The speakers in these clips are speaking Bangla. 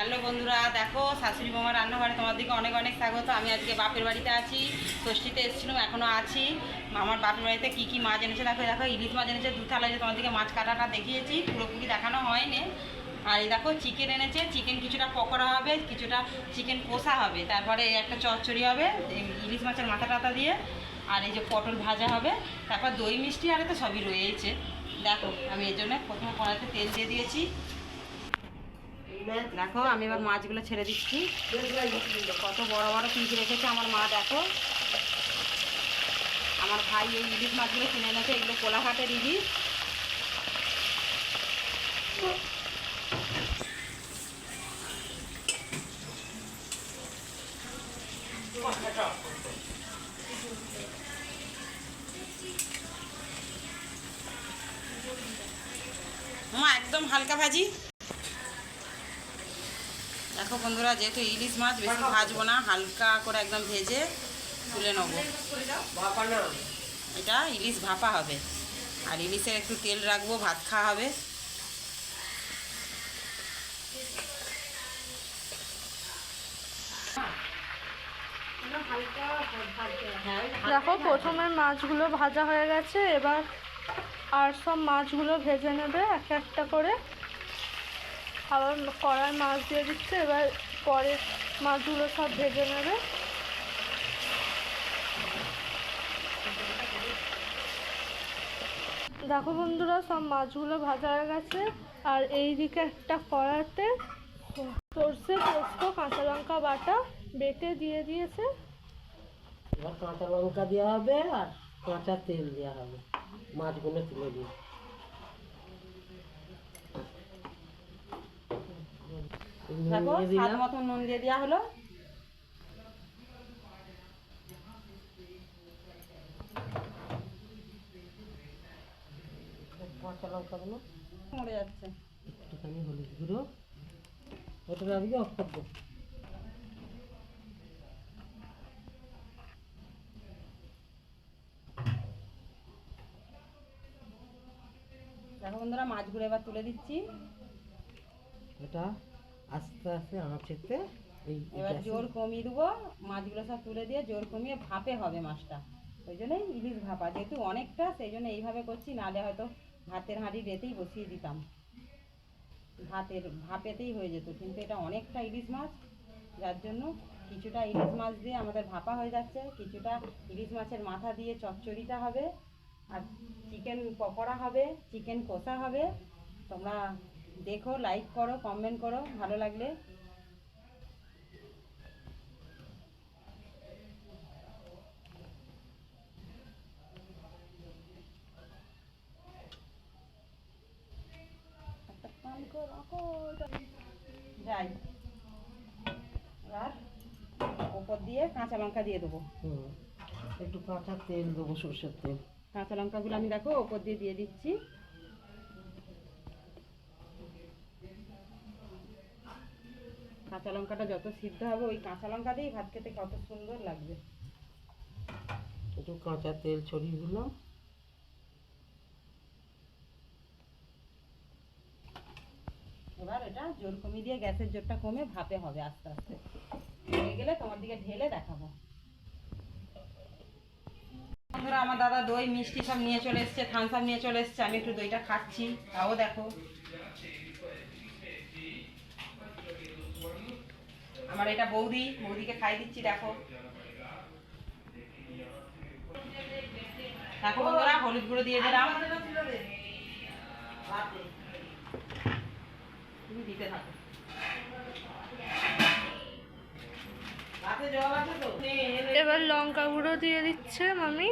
হ্যালো বন্ধুরা, দেখো শাশুড়ি মামার রান্নাঘরে তোমাদেরকে অনেক অনেক স্বাগত। আমি আজকে বাপের বাড়িতে আছি, ষষ্ঠীতে এসেছিলাম এখনও আছি। আমার বাপের বাড়িতে কী কী মাছ এনেছে দেখো দেখো ইলিশ মাছ এনেছে, দু থালা যে তোমাদেরকে মাছ কাটাটা দেখিয়েছি পুরোপুরি দেখানো হয়নি। আর এই দেখো চিকেন এনেছে চিকেন কিছুটা পকোড়া হবে, কিছুটা চিকেন কষা হবে, তারপরে একটা চচ্চড়ি হবে ইলিশ মাছের মাথা টাথা দিয়ে, আর এই যে পটল ভাজা হবে, তারপর দই মিষ্টি আর তো সবই রয়েছে। দেখো, আমি এই জন্য প্রথমে কড়াইতে তেল দিয়ে দিয়েছি। দেখো, আমি এবার মাছগুলো ছেড়ে দিচ্ছি। কত বড় বড় পিস রেখেছে আমার মা, দেখো। আমার ভাই এই ইলিশ মাছগুলো কিনে এনেছে, এগুলো কোলাঘাটের ইলিশ একদম হালকা ভাজি। দেখো বন্ধুরা যেহেতু ইলিশ মাছ বেশি ভাজবো না হালকা করে একদম ভেজে তুলে নেব। এটা ইলিশ ভাপা হবে। আর ইলিশের একটু তেল রাখব ভাত খাওয়া হবে। দেখো প্রথমে মাছগুলো ভাজা হয়ে গেছে এবার আর সব মাছগুলো ভেজে নেবে এক একটা করে। আবার কড়াই মাছ দিয়ে দিচ্ছে, এবার পরে মাছগুলো সব ভেজে নেবে। দেখো বন্ধুরা, সব মাছগুলো ভাজা হয়ে গেছে, আর এই দিকে একটা কড়াতে সর্ষে পোস্ত কাঁচা লঙ্কা বাটা বেটে দিয়ে দিয়েছে। এবার কাঁচা লঙ্কা দেওয়া হবে আর কাঁচা তেল দেওয়া হবে, মাছগুলো তুলে দিয়ে দেখো স্বাদ মতন নুন দিয়ে দেওয়া হলো। কাঁচা লঙ্কাগুলো মরে যাচ্ছে। একটুখানি হলুদ গুঁড়ো। ওটা আজকে অফ করব। দেখো বন্ধুরা মাছগুলো এবার তুলে দিচ্ছি। এটা আস্তে আস্তে আঁচেতে এই এবার জোর কমিয়ে দেবো মাছগুলো সব তুলে দিয়ে জোর কমিয়ে ভাপে হবে মাছটা। ওই জন্যই ইলিশ ভাপা যেহেতু অনেকটা সেই জন্য এইভাবে করছি নাহলে হয়তো ভাতের হাঁড়ি রেতেই বসিয়ে দিতাম। ভাতের ভাপেতেই হয়ে যেত কিন্তু এটা অনেকটা ইলিশ মাছ যার জন্য কিছুটা ইলিশ মাছ দিয়ে আমাদের ভাপা হয়ে যাচ্ছে কিছুটা ইলিশ মাছের মাথা দিয়ে চচ্চড়িটা হবে আর চিকেন পকোড়া হবে চিকেন কষা হবে তোমরা দেখো লাইক করো কমেন্ট করো ভালো লাগলে। যাই। ওপর দিয়ে কাঁচা লঙ্কা দিয়ে দেবো। হুম একটু কাঁচা তেল দেবো সর্ষের তেল। কাঁচা লঙ্কাগুলো আমি দেখো ওপর দিয়ে দিয়ে দিচ্ছি। কাঁচা লঙ্কাটা যত সিদ্ধ হবে ওই কাঁচা লঙ্কা দিয়েই ভাত খেতে কত সুন্দর লাগবে। একটু কাঁচা তেল ছড়িয়ে দিলাম। এবার এটা জোর কমিয়ে দিয়ে গ্যাসের জোরটা কমে ভাপে হবে আস্তে আস্তে। হয়ে গেলে তোমার দিকে ঢেলে দেখাবো। বন্ধুরা আমার দাদা দই মিষ্টি সব নিয়ে চলে এসছে থামস নিয়ে চলে এসছে আমি একটু দইটা খাচ্ছি। তাও দেখো। আমার এটা বৌদি, বৌদিকে খাই দিচ্ছি, দেখো। দেখো বন্ধুরা, হলুদ গুঁড়ো দিয়ে দিলাম। তুমি দিতে থাকো। এবার লঙ্কা গুঁড়ো দিয়ে দিচ্ছে মামি।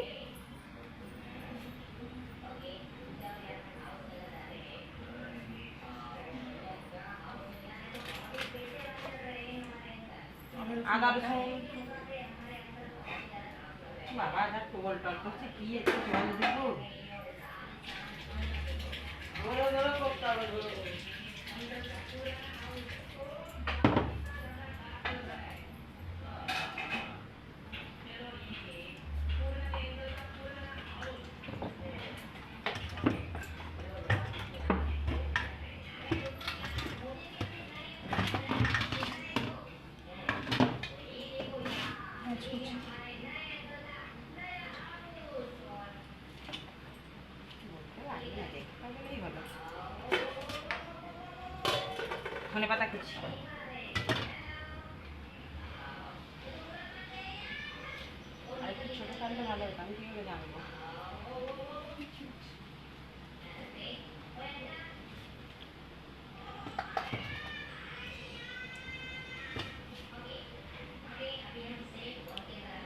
আদা রসুন বাবা এটা টোল টল করছে কি একটু হবে ধনে পাতা কুচি। আর একটু ভালো আমি জানব?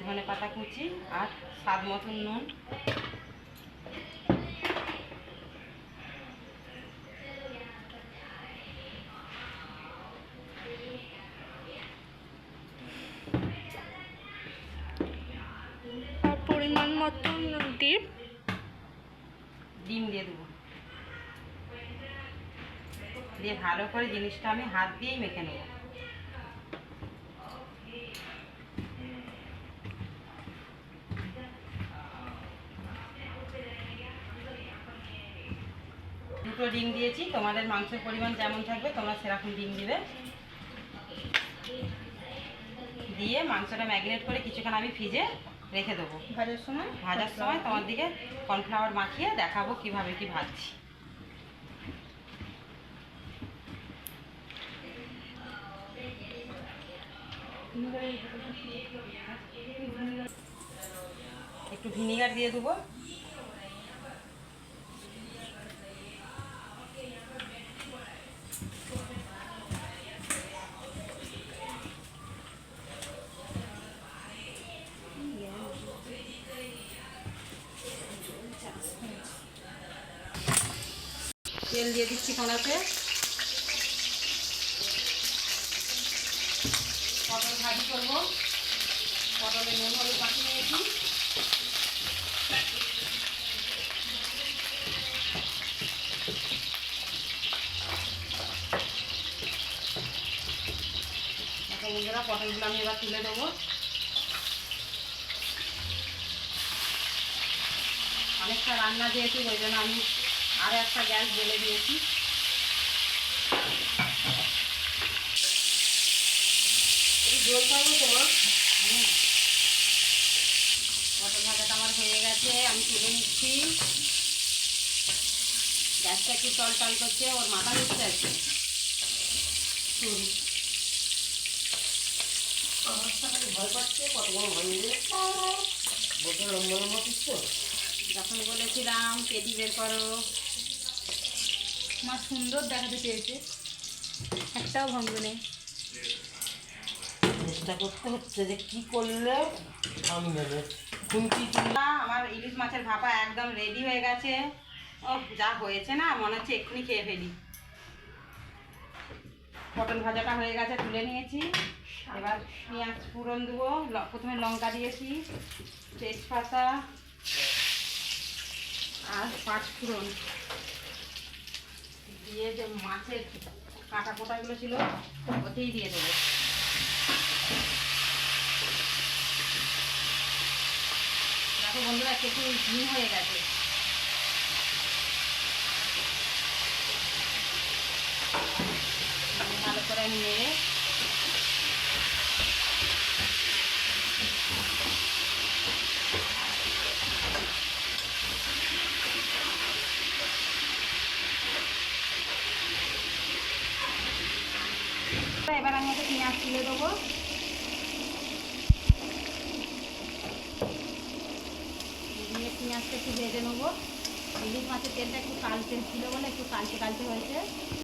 ধনে পাতা কুচি আর স্বাদ মতন নুন। ডিম দিয়ে দেবো। দিয়ে ভালো করে জিনিসটা আমি হাত দিয়েই মেখে নেব। দুটো ডিম দিয়েছি, তোমাদের মাংসের পরিমাণ যেমন থাকবে, তোমরা সেরকম ডিম দিবে। দিয়ে মাংসটা ম্যাগনেট করে কিছুক্ষণ আমি ফ্রিজে রেখে দেবো। ভাজার সময়? ভাজার সময় তোমার দিকে কর্নফ্লাওয়ার মাখিয়ে দেখাবো কীভাবে কি ভাজছি। একটু ভিনিগার দিয়ে দেবো। তেল দিয়ে দিচ্ছি কড়াতে পটল ভাজি করব। পটলে নুন, হলুদ মাখিয়ে নিয়েছি। পটলগুলো আমি এবার তুলে দেবো অনেকটা রান্না যেহেতু, ওই জন্য আমি আরও একটা গ্যাস জ্বেলে দিয়েছি। জল খাব তোমার? হুম। পটল ভাজাটা আমার হয়ে গেছে আমি তুলে নিচ্ছি। গ্যাসটা একটু করছে ওর মাথা আছে। ভয় পাচ্ছে কত বড় ভাঙবে বোতল লম্বা লম্বা যখন বলেছিলাম পেটি বের করো। মা সুন্দর দেখাতে চেয়েছে। একটাও ভাঙবে নেই। চেষ্টা করতে হচ্ছে যে কি করলে ভাঙবে আমার ইলিশ মাছের ভাপা একদম রেডি হয়ে গেছে। ও যা হয়েছে না মনে হচ্ছে এক্ষুনি খেয়ে ফেলি। পটল ভাজাটা হয়ে গেছে তুলে নিয়েছি। এবার পেঁয়াজ ফোড়ন দেবো ল- প্রথমে লঙ্কা দিয়েছি তেজপাতা আর পাঁচ ফোড়ন। দিয়ে যে মাছের কাটা কোটাগুলো ছিল, ওতেই দিয়ে দেবো। দেখো বন্ধুরা একটু একটু হয়ে গেছে। ভালো করে নিয়ে এবার আমি একটা পেঁয়াজ তুলে দেবো। দিয়ে পেঁয়াজটা একটু ভেজে নেব। ইলিশ মাছের তেলটা একটু কালচে ছিল বলে একটু কালচে কালচে হয়েছে।